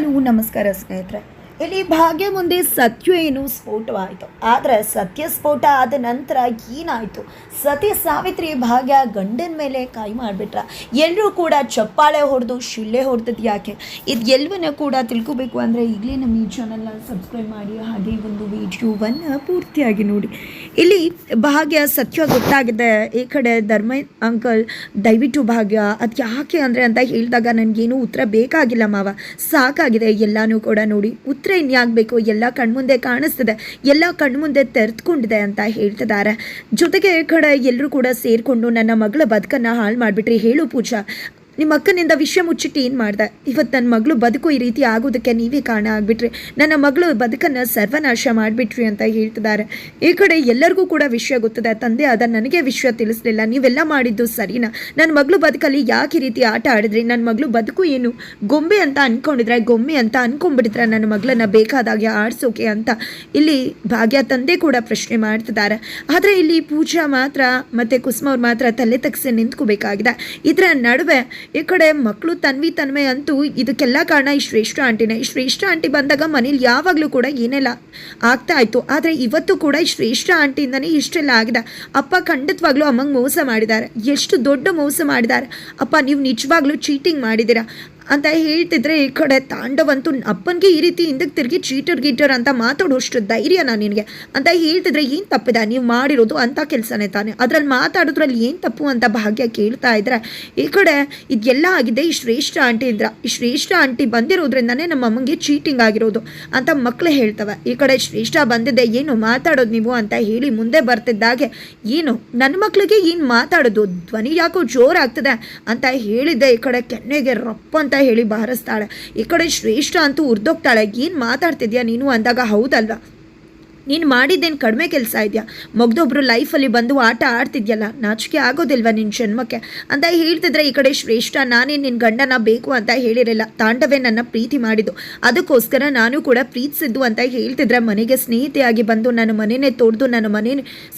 Hello ನಮಸ್ಕಾರ ಸ್ನೇಹಿತರೆ. ಇಲ್ಲಿ ಭಾಗ್ಯ ಮುಂದೆ ಸತ್ಯ ಏನು ಸ್ಫೋಟವಾಯಿತು. ಆದರೆ ಸತ್ಯ ಸ್ಫೋಟ ಆದ ನಂತರ ಏನಾಯಿತು? ಸತಿ ಸಾವಿತ್ರಿ ಭಾಗ್ಯ ಗಂಡನ ಮೇಲೆ ಕೈ ಮಾಡಿಬಿಟ್ರ. ಎಲ್ಲರೂ ಕೂಡ ಚಪ್ಪಾಳೆ ಹೊಡೆದು ಶಿಲ್ಲೆ ಹೊಡೆದದ್ದು ಯಾಕೆ? ಇದು ಎಲ್ಲವನ್ನ ಕೂಡ ತಿಳ್ಕೊಬೇಕು ಅಂದರೆ ಈಗಲೇ ನಮ್ಮ ಈ ಚಾನಲ್ನ ಸಬ್ಸ್ಕ್ರೈಬ್ ಮಾಡಿ, ಹಾಗೆ ಒಂದು ವಿಡಿಯೋವನ್ನು ಪೂರ್ತಿಯಾಗಿ ನೋಡಿ. ಇಲ್ಲಿ ಭಾಗ್ಯ ಸತ್ಯ ಗೊತ್ತಾಗಿದೆ. ಈ ಕಡೆ ಧರ್ಮ ಅಂಕಲ್ ದಯವಿಟ್ಟು ಭಾಗ್ಯ, ಅದು ಯಾಕೆ ಅಂದರೆ ಅಂತ ಹೇಳಿದಾಗ ನನಗೇನು ಉತ್ತರ ಬೇಕಾಗಿಲ್ಲ ಮಾವ. ಸಾಕಾಗಿದೆ, ಎಲ್ಲನೂ ಕೂಡ ನೋಡಿ. ಉತ್ತರ ಇನ್ಯಾಗಬೇಕು ಎಲ್ಲ ಕಣ್ಮುಂದೆ ಕಾಣಿಸ್ತಿದೆ. ಎಲ್ಲ ಕಣ್ಮುಂದೆ ತೆರೆದುಕೊಂಡಿದೆ ಅಂತ ಹೇಳ್ತಿದ್ದಾರೆ. ಜೊತೆಗೆ ಕಡೆ ಎಲ್ಲರೂ ಕೂಡ ಸೇರಿಕೊಂಡು ನನ್ನ ಮಗಳ ಬದುಕನ್ನು ಹಾಳು ಮಾಡಿಬಿಟ್ರಿ. ಹೇಳು ಪೂಜಾ. ನಿಮ್ಮ ಅಕ್ಕನಿಂದ ವಿಷಯ ಮುಚ್ಚಿಟ್ಟು ಏನು ಮಾಡ್ದೆ? ಇವತ್ತು ನನ್ನ ಮಗಳು ಬದುಕು ಈ ರೀತಿ ಆಗೋದಕ್ಕೆ ನೀವೇ ಕಾರಣ ಆಗಿಬಿಟ್ರಿ. ನನ್ನ ಮಗಳು ಬದುಕನ್ನು ಸರ್ವನಾಶ ಮಾಡಿಬಿಟ್ರಿ ಅಂತ ಹೇಳ್ತಿದ್ದಾರೆ. ಈ ಕಡೆ ಎಲ್ಲರಿಗೂ ಕೂಡ ವಿಷಯ ಗೊತ್ತದೆ. ತಂದೆ ಆದ ನನಗೆ ವಿಷಯ ತಿಳಿಸ್ಲಿಲ್ಲ. ನೀವೆಲ್ಲ ಮಾಡಿದ್ದು ಸರಿನಾ? ನನ್ನ ಮಗಳು ಬದುಕಲ್ಲಿ ಯಾಕೆ ಈ ರೀತಿ ಆಟ ಆಡಿದ್ರಿ? ನನ್ನ ಮಗಳು ಬದುಕು ಏನು ಗೊಂಬೆ ಅಂತ ಅಂದ್ಕೊಂಡಿದ್ರೆ ಗೊಂಬೆ ಅಂತ ಅಂದ್ಕೊಂಡ್ಬಿಟ್ಟಿದ್ರೆ ನನ್ನ ಮಗಳನ್ನ ಬೇಕಾದಾಗೆ ಆಡಿಸೋಕೆ ಅಂತ ಇಲ್ಲಿ ಭಾಗ್ಯ ತಂದೆ ಕೂಡ ಪ್ರಶ್ನೆ ಮಾಡ್ತಿದ್ದಾರೆ. ಆದರೆ ಇಲ್ಲಿ ಪೂಜಾ ಮಾತ್ರ ಮತ್ತು ಕುಸುಮ ಅವ್ರು ಮಾತ್ರ ತಲೆ ತಗ್ಸಿ ನಿಂತ್ಕೋಬೇಕಾಗಿದೆ. ಇದರ ನಡುವೆ ಈ ಕಡೆ ಮಕ್ಕಳು ತನ್ವಿ ತನ್ಮೆ ಅಂತೂ ಇದಕ್ಕೆಲ್ಲ ಕಾರಣ ಈ ಶ್ರೇಷ್ಠ ಆಂಟಿನೇ. ಈ ಶ್ರೇಷ್ಠ ಆಂಟಿ ಬಂದಾಗ ಮನೇಲಿ ಯಾವಾಗಲೂ ಕೂಡ ಏನೆಲ್ಲ ಆಗ್ತಾ ಇತ್ತು, ಆದರೆ ಇವತ್ತು ಕೂಡ ಈ ಶ್ರೇಷ್ಠ ಆಂಟಿಯಿಂದನೇ ಇಷ್ಟೆಲ್ಲ ಆಗಿದೆ. ಅಪ್ಪ ಖಂಡಿತವಾಗ್ಲೂ ಅಮ್ಮಂಗೆ ಮೋಸ ಮಾಡಿದ್ದಾರೆ. ಎಷ್ಟು ದೊಡ್ಡ ಮೋಸ ಮಾಡಿದ್ದಾರೆ. ಅಪ್ಪ, ನೀವು ನಿಜವಾಗ್ಲೂ ಚೀಟಿಂಗ್ ಮಾಡಿದ್ದೀರಾ? ಅಂತ ಹೇಳ್ತಿದ್ರೆ ಈ ಕಡೆ ತಾಂಡವಂತೂ ಅಪ್ಪನಿಗೆ ಈ ರೀತಿ ಹಿಂದಕ್ಕೆ ತಿರುಗಿ ಚೀಟರ್ ಗೀಟರ್ ಅಂತ ಮಾತಾಡೋಷ್ಟು ಧೈರ್ಯ ನಾನು ನಿನಗೆ. ಅಂತ ಹೇಳ್ತಿದ್ರೆ ಏನು ತಪ್ಪಿದೆ? ನೀವು ಮಾಡಿರೋದು ಅಂತ ಕೆಲಸನೇ ತಾನೆ. ಅದರಲ್ಲಿ ಮಾತಾಡೋದ್ರಲ್ಲಿ ಏನು ತಪ್ಪು ಅಂತ ಭಾಗ್ಯ ಕೇಳ್ತಾ ಇದ್ರೆ, ಈ ಕಡೆ ಇದೆಲ್ಲ ಆಗಿದೆ, ಈ ಶ್ರೇಷ್ಠ ಆಂಟಿ ಇದ್ರ. ಈ ಶ್ರೇಷ್ಠ ಆಂಟಿ ಬಂದಿರೋದ್ರಿಂದನೇ ನಮ್ಮ ಅಮ್ಮಂಗೆ ಚೀಟಿಂಗ್ ಆಗಿರೋದು ಅಂತ ಮಕ್ಕಳು ಹೇಳ್ತವೆ. ಈ ಕಡೆ ಶ್ರೇಷ್ಠ ಬಂದಿದೆ, ಏನು ಮಾತಾಡೋದು ನೀವು ಅಂತ ಹೇಳಿ ಮುಂದೆ ಬರ್ತಿದ್ದಾಗೆ, ಏನು ನನ್ನ ಮಕ್ಕಳಿಗೆ ಏನು ಮಾತಾಡೋದು? ಧ್ವನಿ ಯಾಕೋ ಜೋರಾಗ್ತದೆ ಅಂತ ಹೇಳಿದ್ದೆ ಈ ಕಡೆ ಕೆನ್ನೆಗೆ ರಪ್ಪ ಅಂತ ಹೇಳಿ ಬಾರಿಸ್ತಾಳೆ ಈ ಕಡೆ ಶ್ರೇಷ್ಠ ಅಂತೂ ಉರ್ದೋಗ್ತಾಳೆ. ಏನು ಮಾತಾಡ್ತಿದ್ಯಾ ನೀನು ಅಂದಾಗ ಹೌದಲ್ವಾ? ನೀನು ಮಾಡಿದ್ದೇನು ಕಡಿಮೆ ಕೆಲಸ ಇದೆಯಾ? ಮಗದೊಬ್ಬರು ಲೈಫಲ್ಲಿ ಬಂದು ಆಟ ಆಡ್ತಿದ್ಯಲ್ಲ, ನಾಚಿಕೆ ಆಗೋದಿಲ್ವಾ ನಿನ್ನ ಜನ್ಮಕ್ಕೆ? ಅಂತ ಹೇಳ್ತಿದ್ರೆ ಈ ಕಡೆ ಶ್ರೇಷ್ಠ, ನಾನೇ ನಿನ್ನ ಗಂಡನ ಬೇಕು ಅಂತ ಹೇಳಿರಲಿಲ್ಲ. ತಾಂಡವೇ ನನ್ನ ಪ್ರೀತಿ ಮಾಡಿದ್ದು. ಅದಕ್ಕೋಸ್ಕರ ನಾನು ಕೂಡ ಪ್ರೀತಿಸಿದ್ದು ಅಂತ ಹೇಳ್ತಿದ್ರೆ ಮನೆಗೆ ಸ್ನೇಹಿತೆಯಾಗಿ ಬಂದು ನನ್ನ ಮನೆಯೇ ತೋಡ್ದು ನನ್ನ ಮನೆ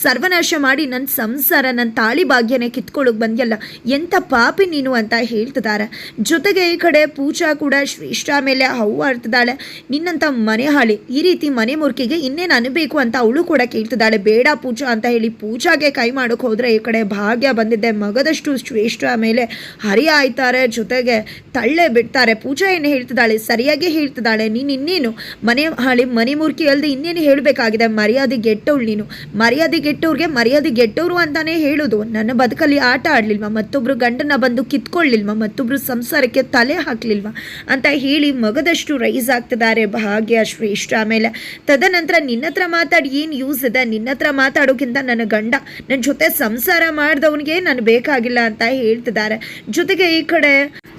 ಸರ್ವನಾಶ ಮಾಡಿ ನನ್ನ ಸಂಸಾರ ನನ್ನ ತಾಳಿ ಭಾಗ್ಯನೇ ಕಿತ್ಕೊಳ್ಳೋಕೆ ಬಂದ್ಯಲ್ಲ ಎಂಥ ಪಾಪಿ ನೀನು ಅಂತ ಹೇಳ್ತಿದ್ದಾರೆ ಜೊತೆಗೆ ಈ ಕಡೆ ಪೂಜಾ ಕೂಡ ಶ್ರೇಷ್ಠ ಮೇಲೆ ಹೌ ಆಡ್ತಿದ್ದಾಳೆ ನಿನ್ನಂಥ ಮನೆ ಹಾಳಿ, ಈ ರೀತಿ ಮನೆ ಮುರ್ಕಿಗೆ ಇನ್ನೇನು ಅನ್ಬೇಕು ಅಂತ ಅವಳು ಕೂಡ ಕೇಳ್ತಿದ್ದಾಳೆ. ಬೇಡ ಪೂಜಾ ಅಂತ ಹೇಳಿ ಪೂಜಾಗೆ ಕೈ ಮಾಡೋಕೆ ಹೋದರೆ ಈ ಕಡೆ ಭಾಗ್ಯ ಬಂದಿದ್ದೆ ಮಗದಷ್ಟು ಶ್ರೇಷ್ಠ ಮೇಲೆ ಹರಿ ಆಯ್ತಾರೆ. ಜೊತೆಗೆ ತಳ್ಳೆ ಬಿಡ್ತಾರೆ. ಪೂಜಾ ಏನು ಹೇಳ್ತಿದ್ದಾಳೆ? ಸರಿಯಾಗಿ ಹೇಳ್ತಿದ್ದಾಳೆ. ನೀನು ಇನ್ನೇನು? ಮನೆ ಹಾಳಿ ಮನೆ ಮುರ್ಕಿ ಅಲ್ಲದೆ ಇನ್ನೇನು ಹೇಳಬೇಕಾಗಿದೆ? ಮರ್ಯಾದೆ ಗೆಟ್ಟವಳು ನೀನು. ಮರ್ಯಾದೆ ಗೆಟ್ಟವ್ರಿಗೆ ಮರ್ಯಾದೆ ಗೆಟ್ಟವರು ಅಂತಾನೆ ಹೇಳೋದು. ನನ್ನ ಬದುಕಲ್ಲಿ ಆಟ ಆಡಲಿಲ್ವ? ಮತ್ತೊಬ್ಬರು ಗಂಡನ ಬಂದು ಕಿತ್ಕೊಳ್ಳಿಲ್ವ? ಮತ್ತೊಬ್ಬರು ಸಂಸಾರಕ್ಕೆ ತಲೆ ಹಾಕ್ಲಿಲ್ವಾ? ಅಂತ ಹೇಳಿ ಮಗದಷ್ಟು ರೈಸ್ ಆಗ್ತಿದ್ದಾರೆ. ಭಾಗ್ಯ ಶ್ರೇಷ್ಠ ಆಮೇಲೆ ತದನಂತರ ನಿನ್ನ ಹತ್ರ ಮಾತಾಡಿ, ಏನು ಯೂಸ್ ಇದೆ? ನಿನ್ನ ಹತ್ರ ಮಾತಾಡೋಕ್ಕಿಂತ ನನ್ನ ಗಂಡ ನನ್ನ ಜೊತೆ ಸಂಸಾರ ಮಾಡಿದವನಿಗೆ ನಾನು ಬೇಕಾಗಿಲ್ಲ ಅಂತ ಹೇಳ್ತಿದ್ದಾರೆ. ಜೊತೆಗೆ ಈ ಕಡೆ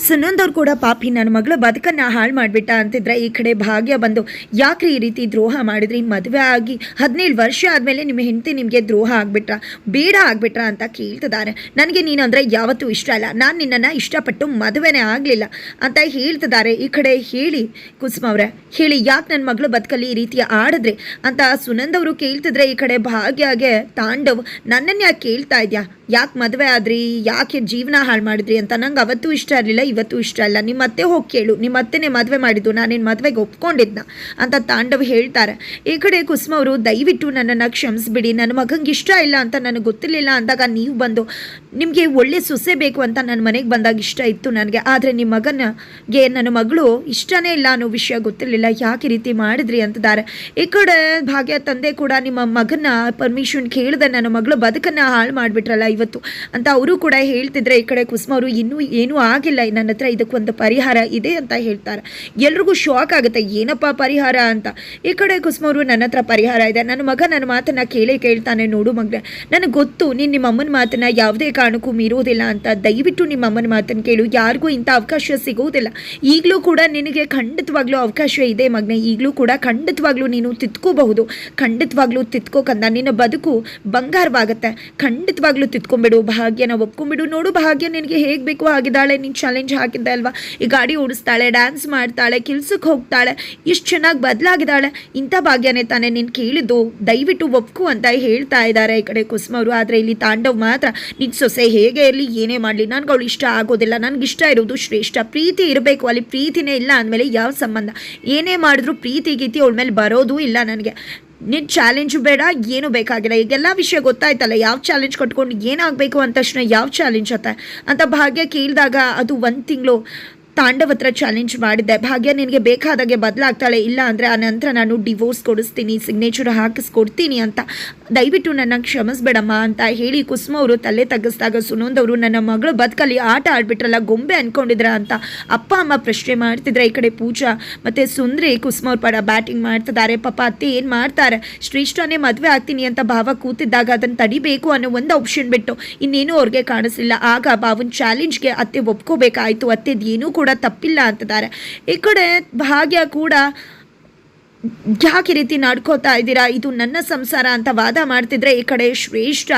ಸುನಂದವ್ರು ಕೂಡ ಪಾಪಿ, ನನ್ನ ಮಗಳ ಬದುಕನ್ನ ಹಾಳು ಮಾಡಿಬಿಟ್ಟ ಅಂತಿದ್ರೆ ಈ ಕಡೆ ಭಾಗ್ಯ ಬಂದು ಯಾಕ್ರಿ ಈ ರೀತಿ ದ್ರೋಹ ಮಾಡಿದ್ರಿ? ಮದುವೆ ಆಗಿ ಹದಿನೇಳು ವರ್ಷ ಆದಮೇಲೆ ನಿಮ್ಮ ಹೆಂಡತಿ ನಿಮಗೆ ದ್ರೋಹ ಆಗ್ಬಿಟ್ರ? ಬೇಡ ಆಗ್ಬಿಟ್ರ ಅಂತ ಕೇಳ್ತಿದ್ದಾರೆ. ನನಗೆ ನೀನು ಅಂದರೆ ಯಾವತ್ತೂ ಇಷ್ಟ ಇಲ್ಲ. ನಾನು ನಿನ್ನನ್ನು ಇಷ್ಟಪಟ್ಟು ಮದುವೆನೇ ಆಗಲಿಲ್ಲ ಅಂತ ಹೇಳ್ತಿದ್ದಾರೆ. ಈ ಕಡೆ ಹೇಳಿ ಕುಸುಮ ಅವರೇ, ಹೇಳಿ ಯಾಕೆ ನನ್ನ ಮಗಳು ಬದುಕಲ್ಲಿ ಈ ರೀತಿ ಆಡಿದ್ರಿ ಅಂತ ಸುನಂದ್ ಅವರು ಕೇಳ್ತಿದ್ರೆ ಈ ಕಡೆ ಭಾಗ್ಯಗೆ ತಾಂಡವ್ ನನ್ನನ್ನು ಯಾಕೆ ಕೇಳ್ತಾ ಇದೆಯಾ? ಯಾಕೆ ಮದುವೆ ಆದ್ರಿ? ಯಾಕೆ ಜೀವನ ಹಾಳು ಮಾಡಿದ್ರಿ ಅಂತ ನಂಗೆ ಅವತ್ತು ಇಷ್ಟ ಇರಲಿಲ್ಲ, ಇವತ್ತು ಇಷ್ಟ ಇಲ್ಲ. ನಿಮ್ಮ ಅತ್ತೆ ಹೋಗಿ ಕೇಳು. ನಿಮ್ಮ ಅತ್ತೆನೇ ಮದುವೆ ಮಾಡಿದ್ದು, ನಾನೇನು ಮದುವೆಗೆ ಒಪ್ಕೊಂಡಿದ್ನ? ಅಂತ ತಾಂಡವ್ ಹೇಳ್ತಾರೆ. ಈ ಕಡೆ ಕುಸುಮ ಅವರು, ದಯವಿಟ್ಟು ನನ್ನನ್ನು ಕ್ಷಮಿಸ್ಬಿಡಿ. ನನ್ನ ಮಗಂಗೆ ಇಷ್ಟ ಇಲ್ಲ ಅಂತ ನನಗೆ ಗೊತ್ತಿರಲಿಲ್ಲ ಅಂದಾಗ ನೀವು ಬಂದು ನಿಮಗೆ ಒಳ್ಳೆ ಸೊಸೆ ಬೇಕು ಅಂತ ನನ್ನ ಮನೆಗೆ ಬಂದಾಗ ಇಷ್ಟ ಇತ್ತು ನನಗೆ. ಆದರೆ ನಿಮ್ಮ ಮಗನಿಗೆ ನನ್ನ ಮಗಳು ಇಷ್ಟನೇ ಇಲ್ಲ ಅನ್ನೋ ವಿಷಯ ಗೊತ್ತಿರಲಿಲ್ಲ. ಯಾಕೆ ರೀತಿ ಮಾಡಿದ್ರಿ? ಅಂತಿದ್ದಾರೆ. ಈ ಕಡೆ ಭಾಗ್ಯ ತಂದೆ ಕೂಡ ನಿಮ್ಮ ಮಗನ ಪರ್ಮಿಷನ್ ಕೇಳಿದೆ ನನ್ನ ಮಗಳು ಬದುಕನ್ನು ಹಾಳು ಮಾಡಿಬಿಟ್ರಲ್ಲ ಇವತ್ತು ಅಂತ ಅವರು ಕೂಡ ಹೇಳ್ತಿದ್ರೆ, ಈ ಕಡೆ ಕುಸುಮ ಅವರು ಇನ್ನೂ ಏನೂ ಆಗಿಲ್ಲ ನನ್ನ ಹತ್ರ ಇದಕ್ಕೊಂದು ಪರಿಹಾರ ಇದೆ ಅಂತ ಹೇಳ್ತಾರೆ. ಎಲ್ರಿಗೂ ಶಾಕ್ ಆಗುತ್ತೆ, ಏನಪ್ಪ ಪರಿಹಾರ ಅಂತ. ಈ ಕಡೆ ಕುಸುಮ ಅವರು ನನ್ನ ಹತ್ರ ಪರಿಹಾರ ಇದೆ, ನನ್ನ ಮಗ ನನ್ನ ಮಾತನ್ನ ಕೇಳೇ ಕೇಳ್ತಾನೆ ನೋಡು ಮಗನೇ. ನನಗೆ ಗೊತ್ತು, ನೀನು ನಿಮ್ಮ ಅಮ್ಮನ ಮಾತನ್ನ ಯಾವುದೇ ಕಾರಣಕ್ಕೂ ಮೀರುವುದಿಲ್ಲ ಅಂತ. ದಯವಿಟ್ಟು ನಿಮ್ಮ ಅಮ್ಮನ ಮಾತನ್ನು ಕೇಳು, ಯಾರಿಗೂ ಇಂಥ ಅವಕಾಶ ಸಿಗೋದಿಲ್ಲ. ಈಗಲೂ ಕೂಡ ನಿನಗೆ ಖಂಡಿತವಾಗ್ಲೂ ಅವಕಾಶ ಇದೆ ಮಗ್ನೆ, ಈಗಲೂ ಕೂಡ ಖಂಡಿತವಾಗ್ಲೂ ನೀನು ತಿದ್ಕೋಬಹುದು. ಖಂಡಿತವಾಗ್ಲೂ ತಿತ್ಕೋಕಂದ, ನಿನ್ನ ಬದುಕು ಬಂಗಾರವಾಗತ್ತೆ. ಖಂಡಿತವಾಗ್ಲೂ ತಿತ್ಕೊಂಬಿಡು, ಭಾಗ್ಯನ ಒಪ್ಕೊಂಬಿಡು. ನೋಡು, ಭಾಗ್ಯ ನಿನಗೆ ಹೇಗೆ ಬೇಕು ಆಗಿದ್ದಾಳೆ ನೀನು ಚಾಲೆಂಜ್ ಹಾಕಿದ್ದೆ ಅಲ್ವಾ? ಈ ಗಾಡಿ ಓಡಿಸ್ತಾಳೆ ಡ್ಯಾನ್ಸ್ ಮಾಡ್ತಾಳೆ ಕೆಲ್ಸಕ್ಕೆ ಹೋಗ್ತಾಳೆ, ಇಷ್ಟು ಚೆನ್ನಾಗಿ ಬದಲಾಗಿದ್ದಾಳೆ. ಇಂಥ ಭಾಗ್ಯನೇ ತಾನೇ ನೀನು ಕೇಳಿದ್ದು. ದಯವಿಟ್ಟು ಒಪ್ಕು ಅಂತ ಹೇಳ್ತಾ ಇದ್ದಾರೆ ಈ ಕಡೆ ಕುಸುಮವರು ಆದರೆ ಇಲ್ಲಿ ತಾಂಡವ್ ಮಾತ್ರ ನಿನ್ನ ಸೊಸೆ ಹೇಗೆ ಇರಲಿ, ಏನೇ ಮಾಡಲಿ ನನಗೆ ಅವಳು ಇಷ್ಟ ಆಗೋದಿಲ್ಲ. ನನಗೆ ಇಷ್ಟ ಇರೋದು ಶ್ರೇಷ್ಠ. ಪ್ರೀತಿ ಇರಬೇಕು, ಅಲ್ಲಿ ಪ್ರೀತಿನೇ ಇಲ್ಲ ಅಂದಮೇಲೆ ಯಾವ ಸಂಬಂಧ? ಏನೇ ಮಾಡಿದ್ರು ಪ್ರೀತಿ, ಗೀತಿ ಅವಳ ಮೇಲೆ ಬರೋದು ಇಲ್ಲ ನನಗೆ. ನಿನ್ನ ಚಾಲೆಂಜು ಬೇಡ, ಏನು ಬೇಕಾಗಿಲ್ಲ. ಈಗೆಲ್ಲ ವಿಷಯ ಗೊತ್ತಾಯ್ತಲ್ಲ, ಯಾವ ಚಾಲೆಂಜ್ ಕಟ್ಕೊಂಡು ಏನಾಗಬೇಕು ಅಂತ ತಕ್ಷಣ ಯಾವ ಚಾಲೆಂಜ್ ಅತ್ತ ಅಂತ ಭಾಗ್ಯ ಕೇಳಿದಾಗ ಅದು ಒಂದು ತಿಂಗಳು ತಾಂಡವ್ ಹತ್ರ ಚಾಲೆಂಜ್ ಮಾಡಿದ್ದೆ ಭಾಗ್ಯ ನಿನಗೆ ಬೇಕಾದಾಗೆ ಬದಲಾಗ್ತಾಳೆ, ಇಲ್ಲ ಅಂದರೆ ಆ ನಂತರ ನಾನು ಡಿವೋರ್ಸ್ ಕೊಡಿಸ್ತೀನಿ ಸಿಗ್ನೇಚರ್ ಹಾಕಿಸ್ಕೊಡ್ತೀನಿ ಅಂತ. ದಯವಿಟ್ಟು ನನ್ನ ಕ್ಷಮಿಸ್ಬೇಡಮ್ಮ ಅಂತ ಹೇಳಿ ಕುಸುಮ ಅವರು ತಲೆ ತಗ್ಗಿಸಿದಾಗ ಸುನಂದವರು ನನ್ನ ಮಗಳು ಬದುಕಲ್ಲಿ ಆಟ ಆಡ್ಬಿಟ್ರಲ್ಲ, ಗೊಂಬೆ ಅನ್ಕೊಂಡಿದ್ರ ಅಂತ ಅಪ್ಪ, ಅಮ್ಮ ಪ್ರಶ್ನೆ ಮಾಡ್ತಿದ್ರೆ ಈ ಕಡೆ ಪೂಜಾ ಮತ್ತು ಸುಂದ್ರಿ ಕುಸುಮ ಅವ್ರ ಪಡ ಬ್ಯಾಟಿಂಗ್ ಮಾಡ್ತಿದ್ದಾರೆ. ಪಾಪ ಅತ್ತೆ ಏನು ಮಾಡ್ತಾರೆ? ಶ್ರೀಷ್ಠನೇ ಮದುವೆ ಆಗ್ತೀನಿ ಅಂತ ಭಾವ ಕೂತಿದ್ದಾಗ ಅದನ್ನು ತಡಿಬೇಕು ಅನ್ನೋ ಒಂದು ಆಪ್ಷನ್ ಬಿಟ್ಟು ಇನ್ನೇನು ಅವ್ರಿಗೆ ಕಾಣಿಸಿಲ್ಲ ಆಗ ಭಾವನ್ ಚಾಲೆಂಜ್ಗೆ ಅತ್ತೆ ಒಪ್ಕೋಬೇಕಾಯಿತು. ಅತ್ತೆದು ಏನೂ ಕೂಡ ತಪ್ಪಿಲ್ಲ ಅಂತಿದ್ದಾರೆ ಈ ಕಡೆ ಭಾಗ್ಯ ಕೂಡ ಯಾಕೆ ರೀತಿ ನಡ್ಕೋತಾ ಇದ್ದೀರಾ? ಇದು ನನ್ನ ಸಂಸಾರ ಅಂತ ವಾದ ಮಾಡ್ತಿದ್ರೆ ಈ ಕಡೆ ಶ್ರೇಷ್ಠ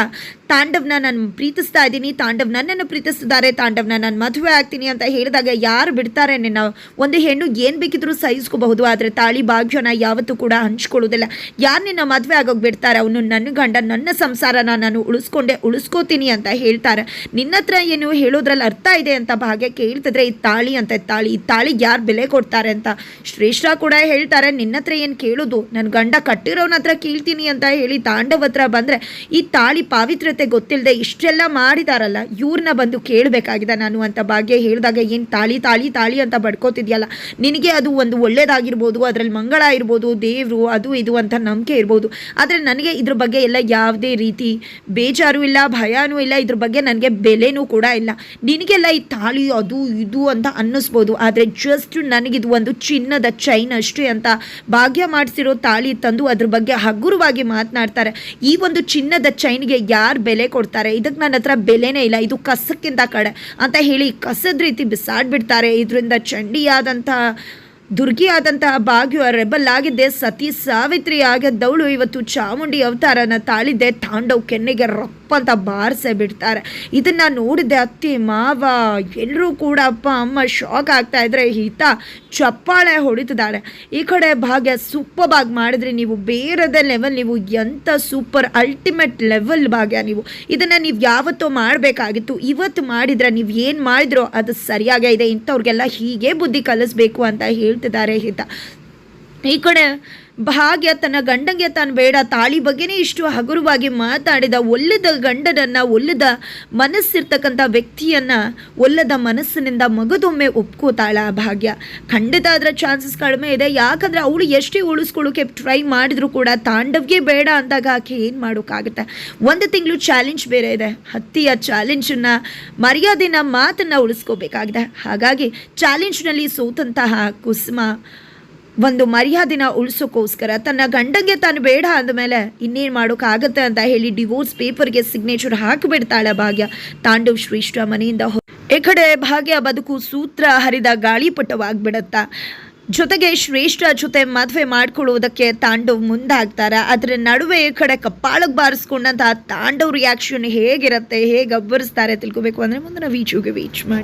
ತಾಂಡವ್ನ ನಾನು ಪ್ರೀತಿಸ್ತಾ ಇದ್ದೀನಿ, ತಾಂಡವ್ ನನ್ನನ್ನು ಪ್ರೀತಿಸ್ತಿದ್ದಾರೆ, ತಾಂಡವ್ನ ನಾನು ಮದುವೆ ಆಗ್ತೀನಿ ಅಂತ ಹೇಳಿದಾಗ ಯಾರು ಬಿಡ್ತಾರೆ ನಿನ್ನ? ಒಂದು ಹೆಣ್ಣು ಏನು ಬೇಕಿದ್ರೂ ಸಹಿಸ್ಕೋಬಹುದು, ಆದರೆ ತಾಳಿ ಭಾಗ್ಯನ ಯಾವತ್ತೂ ಕೂಡ ಹಂಚ್ಕೊಳ್ಳೋದಿಲ್ಲ ಯಾರು ನಿನ್ನ ಮದುವೆ ಆಗೋಗಿ ಬಿಡ್ತಾರೆ? ಅವನು ನನ್ನ ಗಂಡ, ನನ್ನ ಸಂಸಾರನ ನಾನು ಉಳಿಸ್ಕೊಂಡೆ, ಉಳಿಸ್ಕೋತೀನಿ ಅಂತ ಹೇಳ್ತಾರೆ. ನಿನ್ನ ಹತ್ರ ಏನು ಹೇಳೋದ್ರಲ್ಲಿ ಅರ್ಥ ಇದೆ ಅಂತ ಭಾಗ್ಯ ಕೇಳ್ತಿದ್ರೆ, ಈ ತಾಳಿ ಅಂತ ತಾಳಿ, ಈ ತಾಳಿಗೆ ಯಾರು ಬೆಲೆ ಕೊಡ್ತಾರೆ ಅಂತ ಶ್ರೇಷ್ಠ ಕೂಡ ಹೇಳ್ತಾರೆ. ನಿನ್ನ ಹತ್ರ ಏನು ಕೇಳೋದು? ನನ್ನ ಗಂಡ ಕಟ್ಟಿರೋನ ಹತ್ರ ಕೇಳ್ತೀನಿ ಅಂತ ಹೇಳಿ ತಾಂಡವ ಹತ್ರ ಬಂದರೆ ಈ ತಾಳಿ ಪಾವಿತ್ರ್ಯತೆ ಗೊತ್ತಿಲ್ಲದೆ ಇಷ್ಟೆಲ್ಲ ಮಾಡಿದಾರಲ್ಲ ಇವ್ರನ್ನ ಬಂದು ಕೇಳಬೇಕಾಗಿದೆ ನಾನು ಅಂತ ಭಾಗ್ಯ ಹೇಳಿದಾಗ ಏನು ತಾಳಿ ತಾಳಿ ತಾಳಿ ಅಂತ ಬಡ್ಕೋತಿದ್ಯಲ್ಲ? ನಿನಗೆ ಅದು ಒಂದು ಒಳ್ಳೇದಾಗಿರ್ಬೋದು, ಅದರಲ್ಲಿ ಮಂಗಳ ಇರ್ಬೋದು, ದೇವರು ಅದು ಇದು ಅಂತ ನಂಬಿಕೆ ಇರ್ಬೋದು. ಆದರೆ ನನಗೆ ಇದ್ರ ಬಗ್ಗೆ ಎಲ್ಲ ಯಾವುದೇ ರೀತಿ ಬೇಜಾರು ಇಲ್ಲ, ಭಯನೂ ಇಲ್ಲ, ಇದ್ರ ಬಗ್ಗೆ ನನಗೆ ಬೆಲೆನೂ ಕೂಡ ಇಲ್ಲ. ನಿನಗೆಲ್ಲ ಈ ತಾಳಿ ಅದು ಇದು ಅಂತ ಅನ್ನಿಸ್ಬೋದು, ಆದರೆ ಜಸ್ಟ್ ನನಗಿದು ಒಂದು ಚಿನ್ನದ ಚೈನ್ ಅಷ್ಟೇ ಅಂತ ಭಾಗ್ಯ ಮಾಡಿಸಿರೋ ತಾಳಿ ತಂದು ಅದ್ರ ಬಗ್ಗೆ ಹಗುರವಾಗಿ ಮಾತನಾಡ್ತಾರೆ. ಈ ಒಂದು ಚಿನ್ನದ ಚೈನ್ಗೆ ಯಾರು ಬೆಲೆ ಕೊಡ್ತಾರೆ? ಇದಕ್ಕೆ ನನ್ನ ಹತ್ರ ಬೆಲೆನೇ ಇಲ್ಲ. ಇದು ಕಸಕ್ಕಿಂತ ಕಡೆ ಅಂತ ಹೇಳಿ ಕಸದ ರೀತಿ ಬಿಸಾಡ್ಬಿಡ್ತಾರೆ. ಇದರಿಂದ ಚಂಡಿಯಾದಂತಹ ದುರ್ಗಿಯಾದಂತಹ ಭಾಗ್ಯ ರೆಬಲ್ ಆಗಿದ್ದೆ ಸತಿ ಸಾವಿತ್ರಿ ಆಗಿದ್ದವಳು ಇವತ್ತು ಚಾಮುಂಡಿ ಅವತಾರನ ತಾಳಿದ್ದೆ ತಾಂಡವ್ ಕೆನ್ನೆಗೆ ರಪ್ಪ ಅಂತ ಬಾರಿಸೇ ಬಿಡ್ತಾರೆ. ಇದನ್ನ ನೋಡಿದೆ ಅತ್ತಿ ಮಾವ ಎಲ್ಲರೂ ಕೂಡ ಅಪ್ಪ, ಅಮ್ಮ ಶಾಕ್ ಆಗ್ತಾ ಇದ್ರೆ ಹಿತ ಚಪ್ಪಾಳೆ ಹೊಡಿತಿದ್ದಾರೆ ಈ ಕಡೆ ಭಾಗ್ಯ ಸೂಪರ್ಬಾಗಿ ಮಾಡಿದ್ರಿ ನೀವು. ಬೇರೆದೇ ಲೆವೆಲ್ ನೀವು. ಎಂಥ ಸೂಪರ್ ಅಲ್ಟಿಮೇಟ್ ಲೆವೆಲ್ ಭಾಗ್ಯ ನೀವು. ಇದನ್ನು ನೀವು ಯಾವತ್ತೋ ಮಾಡಬೇಕಾಗಿತ್ತು. ಇವತ್ತು ಮಾಡಿದ್ರೆ ನೀವು ಏನು ಮಾಡಿದ್ರೋ ಅದು ಸರಿಯಾಗೇ ಇದೆ. ಇಂಥವ್ರಿಗೆಲ್ಲ ಹೀಗೆ ಬುದ್ಧಿ ಕಲಿಸ್ಬೇಕು ಅಂತ ಹೇಳ್ತಿದ್ದಾರೆ ಹಿತ ಈ ಕಡೆ ಭಾಗ್ಯ ತನ್ನ ಗಂಡಂಗೆ ತಾನು ಬೇಡ. ತಾಳಿ ಬಗ್ಗೆನೇ ಇಷ್ಟು ಹಗುರವಾಗಿ ಮಾತಾಡಿದ ಒಲ್ಲದ ಗಂಡನನ್ನು, ಒಲ್ಲದ ಮನಸ್ಸಿರ್ತಕ್ಕಂಥ ವ್ಯಕ್ತಿಯನ್ನು ಒಲ್ಲದ ಮನಸ್ಸಿನಿಂದ ಮಗದೊಮ್ಮೆ ಒಪ್ಕೋತಾಳ ಭಾಗ್ಯ. ಖಂಡಿತ ಅದರ ಚಾನ್ಸಸ್ ಕಡಿಮೆ ಇದೆ. ಯಾಕಂದರೆ ಅವಳು ಎಷ್ಟೇ ಉಳಿಸ್ಕೊಳ್ಳೋಕೆ ಟ್ರೈ ಮಾಡಿದ್ರು ಕೂಡ ತಾಂಡವ್ಗೆ ಬೇಡ ಅಂದಾಗ ಆಕೆ ಏನು ಮಾಡೋಕ್ಕಾಗುತ್ತೆ? ಒಂದು ತಿಂಗಳು ಚಾಲೆಂಜ್ ಬೇರೆ ಇದೆ. ಹತ್ತಿಯ ಚಾಲೆಂಜನ್ನು ಮರ್ಯಾದೆನ ಮಾತನ್ನು ಉಳಿಸ್ಕೋಬೇಕಾಗಿದೆ. ಹಾಗಾಗಿ ಚಾಲೆಂಜ್ನಲ್ಲಿ ಸೋತಂತಹ ಕುಸುಮ ಒಂದು ಮರ್ಯಾದಿನ ಉಳಿಸೋಕ್ಕೋಸ್ಕರ ತನ್ನ ಗಂಡಂಗೆ ತಾನು ಬೇಡ ಅಂದಮೇಲೆ ಇನ್ನೇನು ಮಾಡೋಕ್ಕಾಗತ್ತೆ ಅಂತ ಹೇಳಿ ಡಿವೋರ್ಸ್ ಪೇಪರ್ಗೆ ಸಿಗ್ನೇಚರ್ ಹಾಕಿಬಿಡ್ತಾಳೆ ಭಾಗ್ಯ. ತಾಂಡವ್ ಶ್ರೇಷ್ಠ ಮನೆಯಿಂದ ಈ ಕಡೆ ಭಾಗ್ಯ ಬದುಕು ಸೂತ್ರ ಹರಿದ ಗಾಳಿಪಟವಾಗ್ಬಿಡತ್ತ ಜೊತೆಗೆ ಶ್ರೇಷ್ಠ ಜೊತೆ ಮದುವೆ ಮಾಡ್ಕೊಳ್ಳೋದಕ್ಕೆ ತಾಂಡವ್ ಮುಂದಾಗ್ತಾರೆ. ಅದರ ನಡುವೆ ಈ ಕಡೆ ಕಪ್ಪಾಳಕ್ಕೆ ಬಾರಿಸ್ಕೊಂಡಂತಹ ತಾಂಡವ್ ರಿಯಾಕ್ಷನ್ ಹೇಗಿರುತ್ತೆ, ಹೇಗೆ ಅಬ್ಬರಿಸ್ತಾರೆ ತಿಳ್ಕೊಬೇಕು ಅಂದರೆ ಮುಂದೆ ವೀಚುಗೆ ವೀಚ್ ಮಾಡಿ.